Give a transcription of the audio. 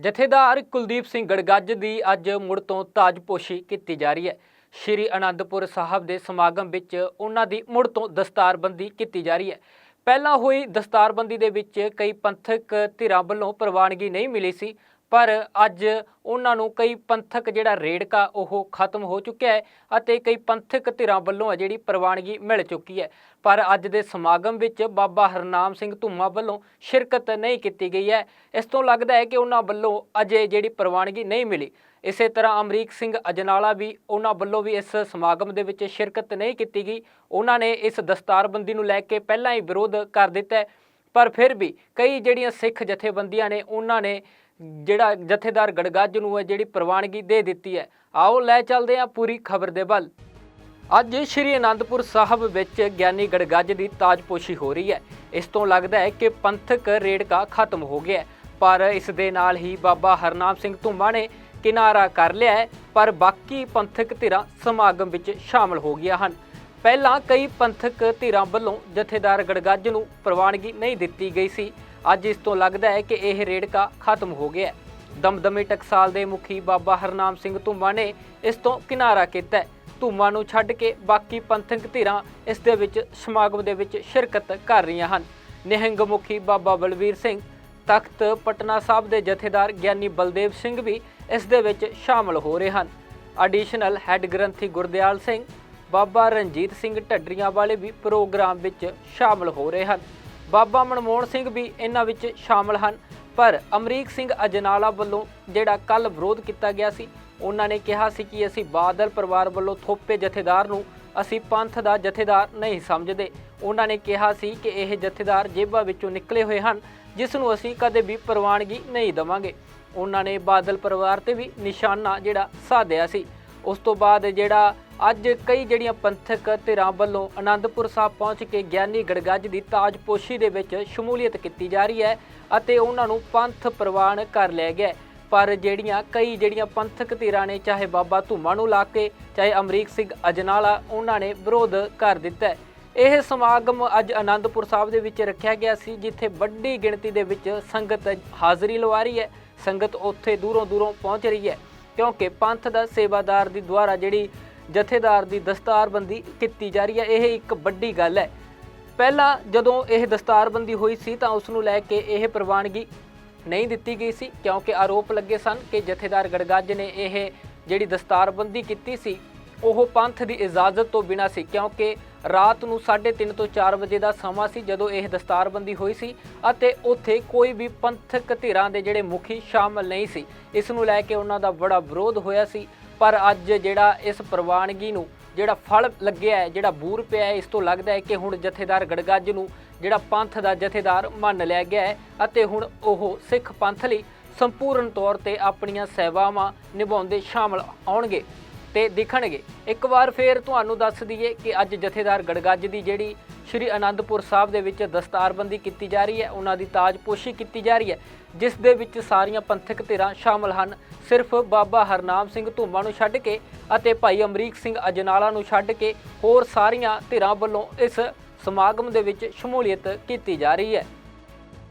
ਜਥੇਦਾਰ ਕੁਲਦੀਪ ਸਿੰਘ ਗੜਗੱਜ ਦੀ ਅੱਜ ਮੁੜ ਤੋਂ ਤਾਜਪੋਸ਼ੀ ਕੀਤੀ ਜਾ ਰਹੀ ਹੈ। ਸ਼੍ਰੀ ਅਨੰਦਪੁਰ ਸਾਹਿਬ ਦੇ ਸਮਾਗਮ ਵਿੱਚ ਉਹਨਾਂ ਦੀ ਮੁੜ ਤੋਂ ਦਸਤਾਰਬੰਦੀ ਕੀਤੀ ਜਾ ਰਹੀ ਹੈ। ਪਹਿਲਾਂ ਹੋਈ ਦਸਤਾਰਬੰਦੀ ਦੇ ਵਿੱਚ ਕਈ ਪੰਥਕ ਧਿਰਾਂ ਵੱਲੋਂ ਪ੍ਰਵਾਨਗੀ ਨਹੀਂ ਮਿਲੀ ਸੀ। ਪਰ ਅੱਜ ਉਹਨਾਂ ਨੂੰ ਕਈ ਪੰਥਕ ਜਿਹੜਾ ਰੇੜਕਾ ਉਹ ਖਤਮ ਹੋ ਚੁੱਕਿਆ ਹੈ ਅਤੇ ਕਈ ਪੰਥਕ ਧਿਰਾਂ ਵੱਲੋਂ ਹੈ ਜਿਹੜੀ ਪ੍ਰਵਾਨਗੀ ਮਿਲ ਚੁੱਕੀ ਹੈ। ਪਰ ਅੱਜ ਦੇ ਸਮਾਗਮ ਵਿੱਚ ਬਾਬਾ ਹਰਨਾਮ ਸਿੰਘ ਧੁੰਮਾ ਵੱਲੋਂ ਸ਼ਿਰਕਤ ਨਹੀਂ ਕੀਤੀ ਗਈ ਹੈ। ਇਸ ਤੋਂ ਲੱਗਦਾ ਹੈ ਕਿ ਉਹਨਾਂ ਵੱਲੋਂ ਅਜੇ ਜਿਹੜੀ ਪ੍ਰਵਾਨਗੀ ਨਹੀਂ ਮਿਲੀ। ਇਸੇ ਤਰ੍ਹਾਂ ਅਮਰੀਕ ਸਿੰਘ ਅਜਨਾਲਾ ਵੀ ਉਹਨਾਂ ਵੱਲੋਂ ਵੀ ਇਸ ਸਮਾਗਮ ਦੇ ਵਿੱਚ ਸ਼ਿਰਕਤ ਨਹੀਂ ਕੀਤੀ ਗਈ। ਉਹਨਾਂ ਨੇ ਇਸ ਦਸਤਾਰਬੰਦੀ ਨੂੰ ਲੈ ਕੇ ਪਹਿਲਾਂ ਹੀ ਵਿਰੋਧ ਕਰ ਦਿੱਤਾ ਪਰ ਫਿਰ ਵੀ ਕਈ ਜਿਹੜੀਆਂ ਸਿੱਖ ਜਥੇਬੰਦੀਆਂ ਨੇ, ਉਹਨਾਂ ਨੇ ਜਿਹੜਾ ਜਥੇਦਾਰ ਗੜਗੱਜ ਨੂੰ ਹੈ, ਜਿਹੜੀ ਪ੍ਰਵਾਨਗੀ ਦੇ ਦਿੱਤੀ ਹੈ। ਆਓ ਲੈ ਚੱਲਦੇ ਹਾਂ ਪੂਰੀ ਖਬਰ ਦੇ ਵੱਲ। ਅੱਜ ਸ਼੍ਰੀ ਅਨੰਦਪੁਰ ਸਾਹਿਬ ਵਿੱਚ ਗਿਆਨੀ ਗੜਗੱਜ ਦੀ ਤਾਜਪੋਸ਼ੀ ਹੋ ਰਹੀ ਹੈ। ਇਸ ਤੋਂ ਲੱਗਦਾ ਹੈ ਕਿ ਪੰਥਕ ਰੇੜਕਾ ਖਤਮ ਹੋ ਗਿਆ ਪਰ ਇਸ ਦੇ ਨਾਲ ਹੀ ਬਾਬਾ ਹਰਨਾਮ ਸਿੰਘ ਧੁੰਮਾ ਨੇ ਕਿਨਾਰਾ ਕਰ ਲਿਆ ਹੈ, ਪਰ ਬਾਕੀ ਪੰਥਕ ਧਿਰਾਂ ਸਮਾਗਮ ਵਿੱਚ ਸ਼ਾਮਲ ਹੋ ਗਈਆਂ ਹਨ। ਪਹਿਲਾਂ ਕਈ ਪੰਥਕ ਧਿਰਾਂ ਵੱਲੋਂ ਜਥੇਦਾਰ ਗੜਗੱਜ ਨੂੰ ਪ੍ਰਵਾਨਗੀ ਨਹੀਂ ਦਿੱਤੀ ਗਈ ਸੀ। ਅੱਜ ਇਸ ਤੋਂ ਲੱਗਦਾ ਹੈ ਕਿ ਇਹ ਰੇੜਕਾ ਖਤਮ ਹੋ ਗਿਆ ਹੈ। ਦਮਦਮੀ ਟਕਸਾਲ ਦੇ ਮੁਖੀ ਬਾਬਾ ਹਰਨਾਮ ਸਿੰਘ ਧੁੰਮਾ ਨੇ ਇਸ ਤੋਂ ਕਿਨਾਰਾ ਕੀਤਾ ਹੈ। ਧੁੰਮਾ ਨੂੰ ਛੱਡ ਕੇ ਬਾਕੀ ਪੰਥਕ ਧਿਰਾਂ ਇਸ ਦੇ ਵਿੱਚ ਸਮਾਗਮ ਦੇ ਵਿੱਚ ਸ਼ਿਰਕਤ ਕਰ ਰਹੀਆਂ ਹਨ। ਨਿਹੰਗ ਮੁਖੀ ਬਾਬਾ ਬਲਵੀਰ ਸਿੰਘ, ਤਖਤ ਪਟਨਾ ਸਾਹਿਬ ਦੇ ਜਥੇਦਾਰ ਗਿਆਨੀ ਬਲਦੇਵ ਸਿੰਘ ਵੀ ਇਸ ਦੇ ਵਿੱਚ ਸ਼ਾਮਲ ਹੋ ਰਹੇ ਹਨ। ਐਡੀਸ਼ਨਲ ਹੈੱਡ ਗ੍ਰੰਥੀ ਗੁਰਦਿਆਲ ਸਿੰਘ, ਬਾਬਾ ਰਣਜੀਤ ਸਿੰਘ ਢੱਡਰੀਆਂ ਵਾਲੇ ਵੀ ਪ੍ਰੋਗਰਾਮ ਵਿੱਚ ਸ਼ਾਮਲ ਹੋ ਰਹੇ ਹਨ। ਬਾਬਾ ਮਨਮੋਹਨ ਸਿੰਘ ਵੀ ਇਹਨਾਂ ਵਿੱਚ ਸ਼ਾਮਲ ਹਨ। ਪਰ ਅਮਰੀਕ ਸਿੰਘ ਅਜਨਾਲਾ ਵੱਲੋਂ ਜਿਹੜਾ ਕੱਲ ਵਿਰੋਧ ਕੀਤਾ ਗਿਆ ਸੀ, ਉਹਨਾਂ ਨੇ ਕਿਹਾ ਸੀ ਕਿ ਅਸੀਂ ਬਾਦਲ ਪਰਿਵਾਰ ਵੱਲੋਂ ਥੋਪੇ ਜਥੇਦਾਰ ਨੂੰ ਅਸੀਂ ਪੰਥ ਦਾ ਜਥੇਦਾਰ ਨਹੀਂ ਸਮਝਦੇ। ਉਹਨਾਂ ਨੇ ਕਿਹਾ ਸੀ ਕਿ ਇਹ ਜਥੇਦਾਰ ਜੇਬਾਂ ਵਿੱਚੋਂ ਨਿਕਲੇ ਹੋਏ ਹਨ, ਜਿਸ ਨੂੰ ਅਸੀਂ ਕਦੇ ਵੀ ਪ੍ਰਵਾਨਗੀ ਨਹੀਂ ਦੇਵਾਂਗੇ। ਉਹਨਾਂ ਨੇ ਬਾਦਲ ਪਰਿਵਾਰ ਤੇ ਵੀ ਨਿਸ਼ਾਨਾ ਜਿਹੜਾ ਸਾਧਿਆ ਸੀ। ਉਸ ਤੋਂ ਬਾਅਦ ਜਿਹੜਾ ਅੱਜ ਕਈ ਜਿਹੜੀਆਂ ਪੰਥਕ ਧਿਰਾਂ ਵੱਲੋਂ ਆਨੰਦਪੁਰ ਸਾਹਿਬ ਪਹੁੰਚ ਕੇ ਗਿਆਨੀ ਗੜਗੱਜ ਦੀ ਤਾਜਪੋਸ਼ੀ ਦੇ ਵਿੱਚ ਸ਼ਮੂਲੀਅਤ ਕੀਤੀ ਜਾ ਰਹੀ ਹੈ ਅਤੇ ਉਹਨਾਂ ਨੂੰ ਪੰਥ ਪ੍ਰਵਾਨ ਕਰ ਲਿਆ ਗਿਆ ਪਰ ਜਿਹੜੀਆਂ ਕਈ ਜਿਹੜੀਆਂ ਪੰਥਕ ਧਿਰਾਂ ਨੇ, ਚਾਹੇ ਬਾਬਾ ਧੂਮਾ ਨੂੰ ਲਾ ਕੇ, ਚਾਹੇ ਅਮਰੀਕ ਸਿੰਘ ਅਜਨਾਲਾ, ਉਹਨਾਂ ਨੇ ਵਿਰੋਧ ਕਰ ਦਿੱਤਾ ਇਹ ਸਮਾਗਮ ਅੱਜ ਆਨੰਦਪੁਰ ਸਾਹਿਬ ਦੇ ਵਿੱਚ ਰੱਖਿਆ ਗਿਆ ਸੀ, ਜਿੱਥੇ ਵੱਡੀ ਗਿਣਤੀ ਦੇ ਵਿੱਚ ਸੰਗਤ ਹਾਜ਼ਰੀ ਲਵਾ ਰਹੀ ਹੈ। ਸੰਗਤ ਉੱਥੇ ਦੂਰੋਂ ਦੂਰੋਂ ਪਹੁੰਚ ਰਹੀ ਹੈ, ਕਿਉਂਕਿ ਪੰਥ ਦਾ ਸੇਵਾਦਾਰ ਦੀ ਦੁਆਰਾ ਜਿਹੜੀ ਜਥੇਦਾਰ ਦੀ ਦਸਤਾਰਬੰਦੀ ਕੀਤੀ ਜਾ ਰਹੀ ਹੈ, ਇਹ ਇੱਕ ਵੱਡੀ ਗੱਲ ਹੈ। ਪਹਿਲਾਂ ਜਦੋਂ ਇਹ ਦਸਤਾਰਬੰਦੀ ਹੋਈ ਸੀ ਤਾਂ ਉਸ ਨੂੰ ਲੈ ਕੇ ਇਹ ਪ੍ਰਵਾਨਗੀ ਨਹੀਂ ਦਿੱਤੀ ਗਈ ਸੀ, ਕਿਉਂਕਿ ਆਰੋਪ ਲੱਗੇ ਸਨ ਕਿ ਜਥੇਦਾਰ ਗੜਗੱਜ ਨੇ ਇਹ ਜਿਹੜੀ ਦਸਤਾਰਬੰਦੀ ਕੀਤੀ ਸੀ, ਉਹ ਪੰਥ ਦੀ ਇਜਾਜ਼ਤ ਤੋਂ ਬਿਨਾਂ ਸੀ, ਕਿਉਂਕਿ ਰਾਤ ਨੂੰ 3:30 ਤੋਂ 4 ਵਜੇ ਦਾ ਸਮਾਂ ਸੀ ਜਦੋਂ ਇਹ ਦਸਤਾਰਬੰਦੀ ਹੋਈ ਸੀ ਅਤੇ ਉੱਥੇ ਕੋਈ ਵੀ ਪੰਥਕ ਧਿਰਾਂ ਦੇ ਜਿਹੜੇ ਮੁਖੀ ਸ਼ਾਮਲ ਨਹੀਂ ਸੀ। ਇਸ ਨੂੰ ਲੈ ਕੇ ਉਹਨਾਂ ਦਾ ਬੜਾ ਵਿਰੋਧ ਹੋਇਆ ਸੀ। ਪਰ ਅੱਜ ਜਿਹੜਾ ਇਸ ਪ੍ਰਵਾਨਗੀ ਨੂੰ ਜਿਹੜਾ ਫਲ ਲੱਗਿਆ ਹੈ, ਜਿਹੜਾ ਬੂਰ ਪਿਆ ਹੈ, ਇਸ ਤੋਂ ਲੱਗਦਾ ਹੈ ਕਿ ਹੁਣ ਜਥੇਦਾਰ ਗੜਗੱਜ ਨੂੰ ਜਿਹੜਾ ਪੰਥ ਦਾ ਜਥੇਦਾਰ ਮੰਨ ਲਿਆ ਗਿਆ ਹੈ ਅਤੇ ਹੁਣ ਉਹ ਸਿੱਖ ਪੰਥ ਲਈ ਸੰਪੂਰਨ ਤੌਰ ਤੇ ਆਪਣੀਆਂ ਸੇਵਾਵਾਂ ਨਿਭਾਉਂਦੇ ਸ਼ਾਮਲ ਆਉਣਗੇ। ਤੇ ਦਿਖਣਗੇ। ਇੱਕ ਵਾਰ ਫੇਰ ਤੁਹਾਨੂੰ ਦੱਸ ਦਈਏ ਕਿ ਅੱਜ ਜਥੇਦਾਰ ਗੜਗੱਜ ਦੀ ਜਿਹੜੀ ਸ਼੍ਰੀ ਅਨੰਦਪੁਰ ਸਾਹਿਬ ਦੇ ਵਿੱਚ ਦਸਤਾਰਬੰਦੀ ਕੀਤੀ ਜਾ ਰਹੀ ਹੈ, ਉਹਨਾਂ ਦੀ ਤਾਜਪੋਸ਼ੀ ਕੀਤੀ ਜਾ ਰਹੀ ਹੈ, ਜਿਸ ਦੇ ਵਿੱਚ ਸਾਰੀਆਂ ਪੰਥਕ ਧਿਰਾਂ ਸ਼ਾਮਲ ਹਨ। ਸਿਰਫ ਬਾਬਾ ਹਰਨਾਮ ਸਿੰਘ ਧੂਮਾ ਨੂੰ ਛੱਡ ਕੇ ਅਤੇ ਭਾਈ ਅਮਰੀਕ ਸਿੰਘ ਅਜਨਾਲਾ ਨੂੰ ਛੱਡ ਕੇ ਹੋਰ ਸਾਰੀਆਂ ਧਿਰਾਂ ਵੱਲੋਂ ਇਸ ਸਮਾਗਮ ਦੇ ਵਿੱਚ ਸ਼ਮੂਲੀਅਤ ਕੀਤੀ ਜਾ ਰਹੀ ਹੈ।